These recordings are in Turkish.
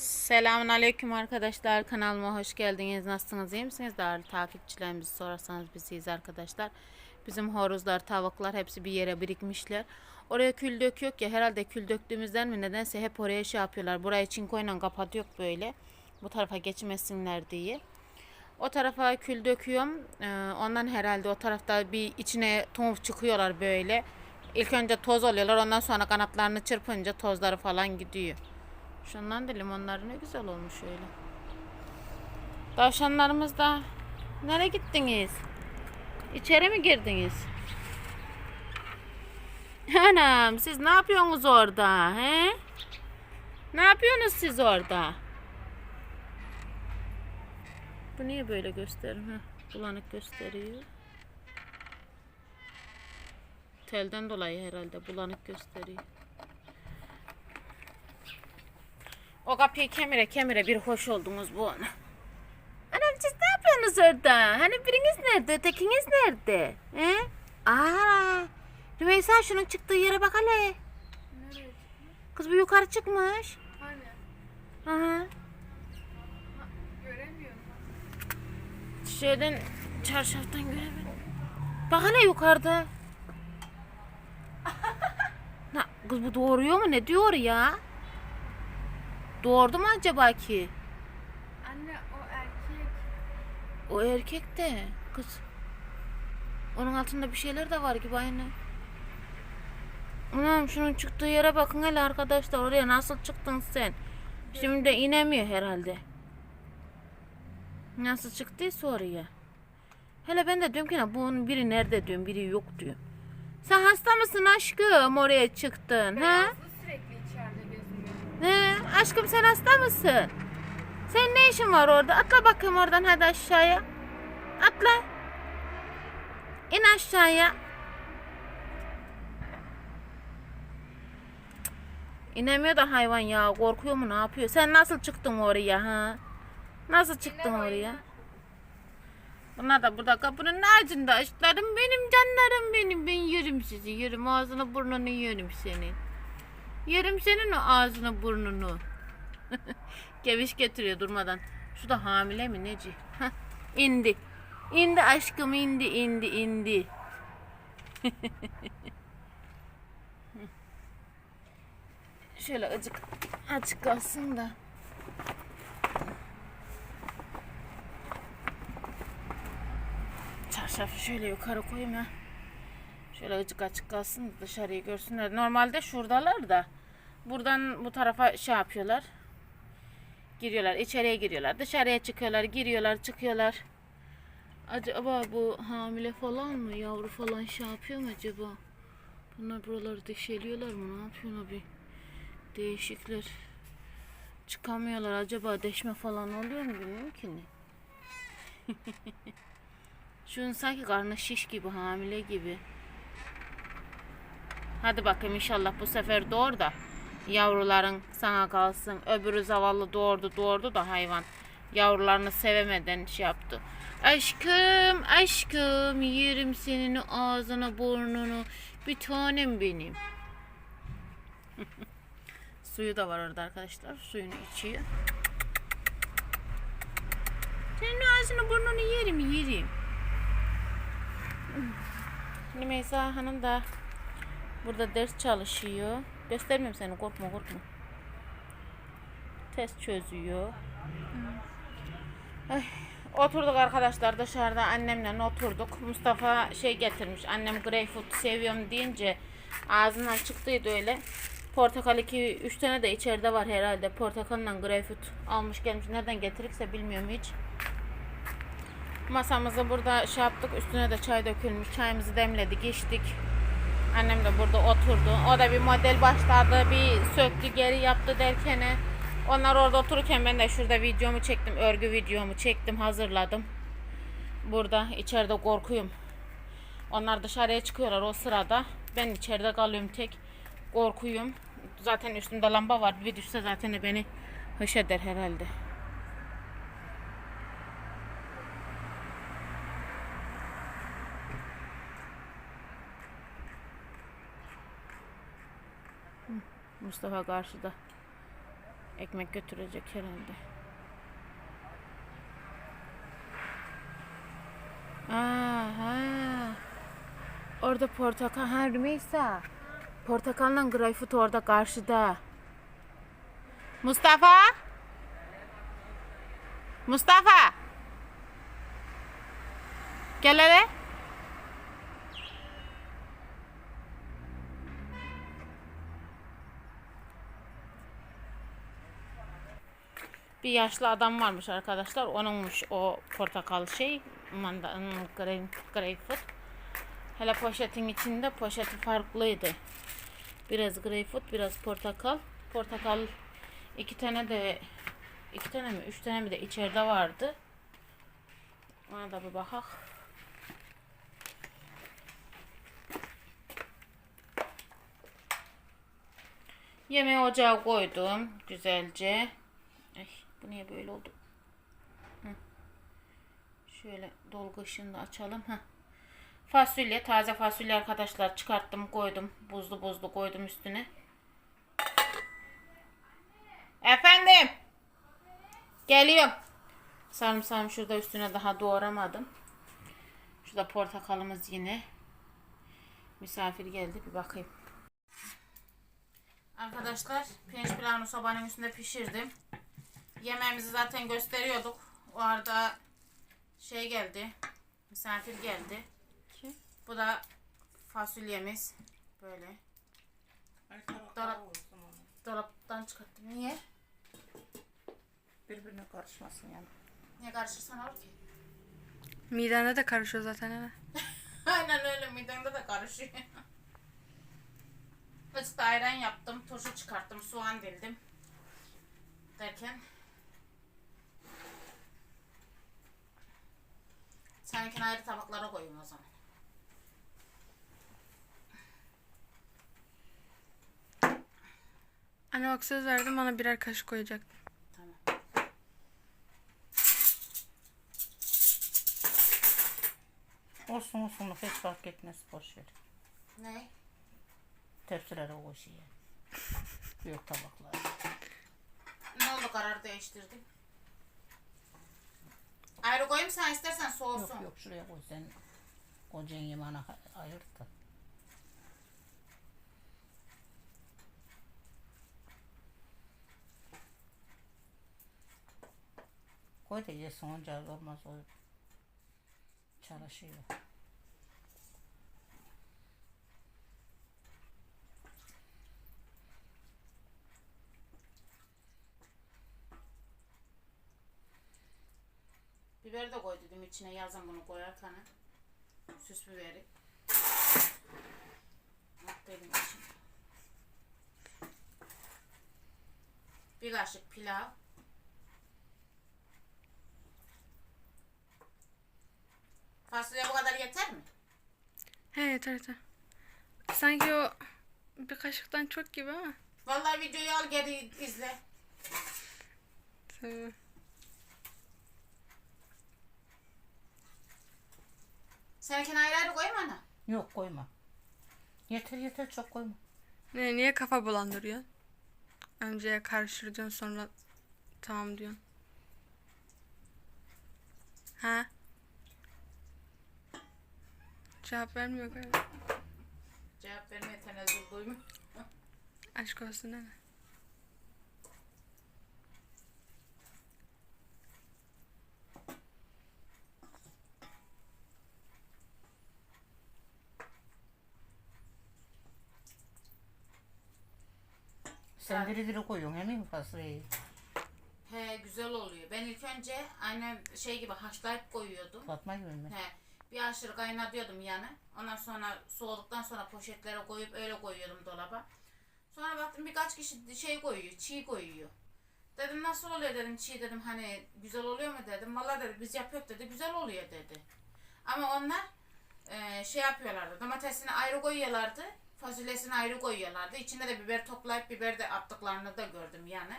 Selamun Aleyküm arkadaşlar. Kanalıma hoş geldiniz. Nasılsınız? iyi misiniz? Değerli takipçilerimizi sorarsanız biz iyiyiz arkadaşlar. Bizim horozlar, tavuklar hepsi bir yere birikmişler. Oraya kül döküyor ya herhalde kül döktüğümüzden mi nedense hep oraya şey yapıyorlar. Burayı çinkoyla kapatıyor böyle. Bu tarafa geçmesinler diye. O tarafa kül döküyorum. Ee, ondan herhalde o tarafta bir içine tomuf çıkıyorlar böyle. İlk önce toz oluyorlar. Ondan sonra kanatlarını çırpınca tozları falan gidiyor. Şundan da limonları ne güzel olmuş öyle. Tavşanlarımız da nereye gittiniz? İçeri mi girdiniz? Anam siz ne yapıyorsunuz orada? He? Ne yapıyorsunuz siz orada? Bu niye böyle gösterim? Heh, bulanık gösteriyor. Telden dolayı herhalde bulanık gösteriyor. O kapıyı kemire kemire bir hoş oldunuz bu ana. Anam siz ne yapıyorsunuz orada? Hani biriniz nerede? Ötekiniz nerede? He? Aa, Rümeysa şunun çıktığı yere bak hele. Kız bu yukarı çıkmış. Hani? Aha. Ha, göremiyorum. Şeyden çarşaftan göremedim. Bak hele yukarıda. Na, kız bu doğuruyor mu? Ne diyor ya? Doğurdu mu acaba ki? Anne o erkek. O erkek de kız. Onun altında bir şeyler de var gibi aynı. Anam şunun çıktığı yere bakın hele arkadaşlar. Oraya nasıl çıktın sen? Şimdi de inemiyor herhalde. Nasıl çıktıysa oraya. Hele ben de diyorum ki "Ya bunun biri nerede diyorum biri yok diyorum. Sen hasta mısın aşkım oraya çıktın ha? Ne? Aşkım sen hasta mısın? Senin ne işin var orada? Atla bakayım oradan hadi aşağıya. Atla. İn aşağıya. İnemiyor da hayvan ya. Korkuyor mu ne yapıyor? Sen nasıl çıktın oraya ha? Nasıl çıktın oraya? Bunlar da burada kapının ağacında aşklarım benim canlarım benim. Ben yerim sizi yerim ağzını burnunu yerim senin. Yerim senin o ağzını burnunu. Geviş getiriyor durmadan. Şu da hamile mi neci? Hah, indi. İndi aşkım indi indi indi. Şöyle acık açık kalsın da. Çarşafı şöyle yukarı koyayım ya. Şöyle açık açık kalsın dışarıyı görsünler. Normalde şuradalar da buradan bu tarafa şey yapıyorlar. Giriyorlar, içeriye giriyorlar, dışarıya çıkıyorlar, giriyorlar, çıkıyorlar. Acaba bu hamile falan mı, yavru falan şey yapıyor mu acaba? Bunlar buraları deşeliyorlar mı? Ne yapıyorlar bir değişikler. Çıkamıyorlar. Acaba deşme falan oluyor mu bilmiyorum ki. Şunun sanki karnı şiş gibi, hamile gibi. Hadi bakayım inşallah bu sefer doğur da yavruların sana kalsın. Öbürü zavallı doğurdu doğurdu da hayvan yavrularını sevemeden şey yaptı. Aşkım aşkım yerim senin ağzını burnunu bir tanem benim. Suyu da var orada arkadaşlar. Suyunu içiyor. Senin ağzını burnunu yerim yerim. Şimdi Meysa Hanım da burada ders çalışıyor. Göstermiyorum seni korkma korkma. Test çözüyor. Ay, oturduk arkadaşlar dışarıda annemle oturduk. Mustafa şey getirmiş. Annem greyfurt seviyorum deyince ağzından çıktıydı öyle. Portakal 2 3 tane de içeride var herhalde. Portakalla greyfurt almış gelmiş. Nereden getirirse bilmiyorum hiç. Masamızı burada şey yaptık. Üstüne de çay dökülmüş. Çayımızı demledik, içtik. Annem de burada oturdu. O da bir model başladı. Bir söktü geri yaptı derken onlar orada otururken ben de şurada videomu çektim. Örgü videomu çektim, hazırladım. Burada içeride korkuyum. Onlar dışarıya çıkıyorlar o sırada. Ben içeride kalıyorum tek. Korkuyum. Zaten üstümde lamba var. Bir düşse zaten beni hış eder herhalde. Mustafa karşıda. Ekmek götürecek herhalde. Aha. Orada portakal. Ha Rümeysa. Portakalla greyfurt orada karşıda. Mustafa. Mustafa. Gel hele. Bir yaşlı adam varmış arkadaşlar. Onunmuş o portakal şey. Manda, hmm, grey- greyfurt. Hele poşetin içinde poşeti farklıydı. Biraz greyfurt, biraz portakal. Portakal iki tane de iki tane mi, üç tane mi de içeride vardı. Ona da bir bakak. Yemeği ocağa koydum güzelce. Ay, bu niye böyle oldu? Hı. Şöyle dolgu ışığını da açalım. Heh. Fasulye, taze fasulye arkadaşlar çıkarttım koydum. Buzlu buzlu koydum üstüne. Efendim. Geliyorum. Sarımsağım şurada üstüne daha doğramadım. Şurada portakalımız yine. Misafir geldi bir bakayım. Arkadaşlar pirinç pilavını sobanın üstünde pişirdim. Yemeğimizi zaten gösteriyorduk. O arada şey geldi. Misafir geldi. Kim? Bu da fasulyemiz. Böyle. Dolap, dolaptan çıkarttım. Niye? Birbirine karışmasın yani. Niye karışırsan olur ki? Midende de karışıyor zaten hele. Aynen öyle midemde de karışıyor. Açıkta ayran yaptım, turşu çıkarttım, soğan dildim. Derken Seninkini ayrı tabaklara koyayım o zaman. Anne bak söz verdim bana birer kaşık koyacaktın. Tamam. Olsun olsun hiç fark etmez boş ver. Ne? Tepsilere o şeye. Büyük tabaklar. Ne oldu karar değiştirdin? Ayrı koyayım sen istersen soğusun. Yok yok şuraya koy sen kocanın yemeğine ayırt da. Koy da yesin olmaz o çalışıyor. Biber de koy dedim içine yazın bunu koyarken. Süs biberi. Bak dedim içine. Bir kaşık pilav. Fasulye bu kadar yeter mi? He yeter yeter. Sanki o bir kaşıktan çok gibi ama. Vallahi videoyu al geri izle. Tamam. Seninkini ayrı ayrı koyma ana. Yok koyma. Yeter yeter çok koyma. Ne, niye kafa bulandırıyorsun? Önce karıştır diyorsun sonra tamam diyorsun. Ha? Cevap vermiyor galiba. Cevap vermeye tenezzül duymuyor. Aşk olsun değil mi? Sen diri diri koyuyorsun emin mi fasulyeyi? He güzel oluyor. Ben ilk önce aynen şey gibi haşlayıp koyuyordum. Fatma gibi mi? He, bir aşırı kaynatıyordum yani. Ondan sonra soğuduktan sonra poşetlere koyup öyle koyuyordum dolaba. Sonra baktım birkaç kişi şey koyuyor, çiğ koyuyor. Dedim nasıl oluyor dedim çiğ dedim hani güzel oluyor mu dedim. Vallahi dedi biz yapıyoruz dedi güzel oluyor dedi. Ama onlar e, şey yapıyorlardı domatesini ayrı koyuyorlardı. Fasulyesini ayrı koyuyorlardı. İçinde de biber toplayıp biber de attıklarını da gördüm yani.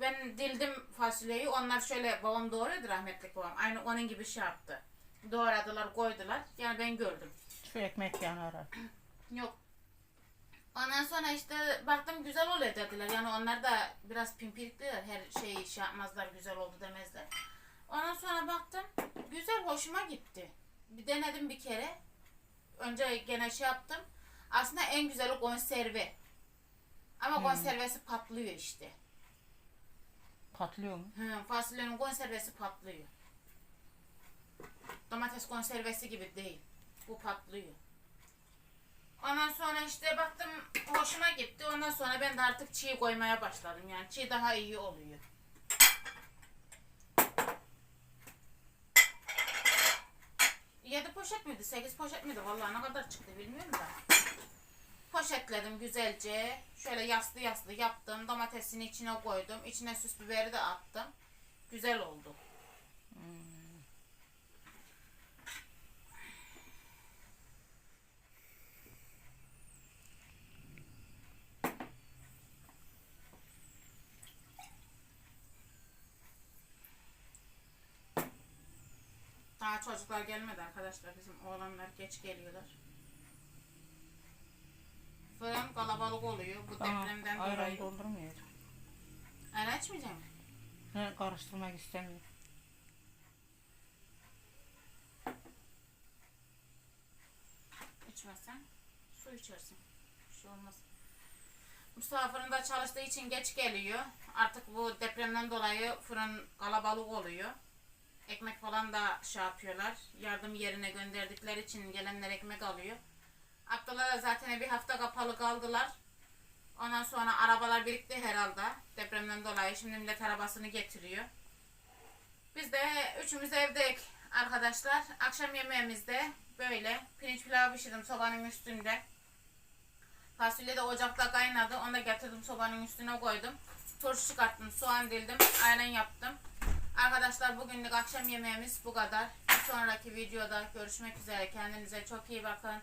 Ben dildim fasulyeyi. Onlar şöyle babam doğruyordu rahmetli babam. Aynı onun gibi şey yaptı. Doğradılar koydular. Yani ben gördüm. Şu ekmek yanar. Yok Ondan sonra işte baktım güzel oluyor dediler. Yani onlar da biraz pimpirikliler. Her şeyi şey yapmazlar güzel oldu demezler. Ondan sonra baktım güzel hoşuma gitti. Bir denedim bir kere. Önce gene şey yaptım. Aslında en güzeli konserve. Ama konservesi patlıyor işte. Patlıyor mu? Hı, fasulyenin konservesi patlıyor. Domates konservesi gibi değil. Bu patlıyor. Ondan sonra işte baktım hoşuma gitti. Ondan sonra ben de artık çiğ koymaya başladım. Yani çiğ daha iyi oluyor. Yedi poşet miydi? Sekiz poşet miydi? Vallahi ne kadar çıktı bilmiyorum da. Poşetledim güzelce. Şöyle yaslı yaslı yaptım. Domatesini içine koydum. İçine süs biberi de attım. Güzel oldu. Daha çocuklar gelmedi arkadaşlar. Bizim oğlanlar geç geliyorlar. Fırın kalabalık oluyor. Bu Tamam. depremden Ayran dolayı. doldurmuyor. Ayran içmeyeceğim. Ne karıştırmak istemiyor. İçmezsen su içersin. Bir şey olmaz. Mustafa fırında çalıştığı için geç geliyor. Artık bu depremden dolayı fırın kalabalık oluyor. Ekmek falan da şey yapıyorlar. Yardım yerine gönderdikleri için gelenler ekmek alıyor. Abdullah da zaten bir hafta kapalı kaldılar. Ondan sonra arabalar birikti herhalde depremden dolayı. Şimdi millet arabasını getiriyor. Biz de üçümüz evdeyik arkadaşlar. Akşam yemeğimizde böyle pirinç pilavı pişirdim sobanın üstünde. Fasulye de ocakta kaynadı. Onu da getirdim sobanın üstüne koydum. Turşu çıkarttım, soğan dildim, ayran yaptım. Arkadaşlar bugünlük akşam yemeğimiz bu kadar. Bir sonraki videoda görüşmek üzere. Kendinize çok iyi bakın.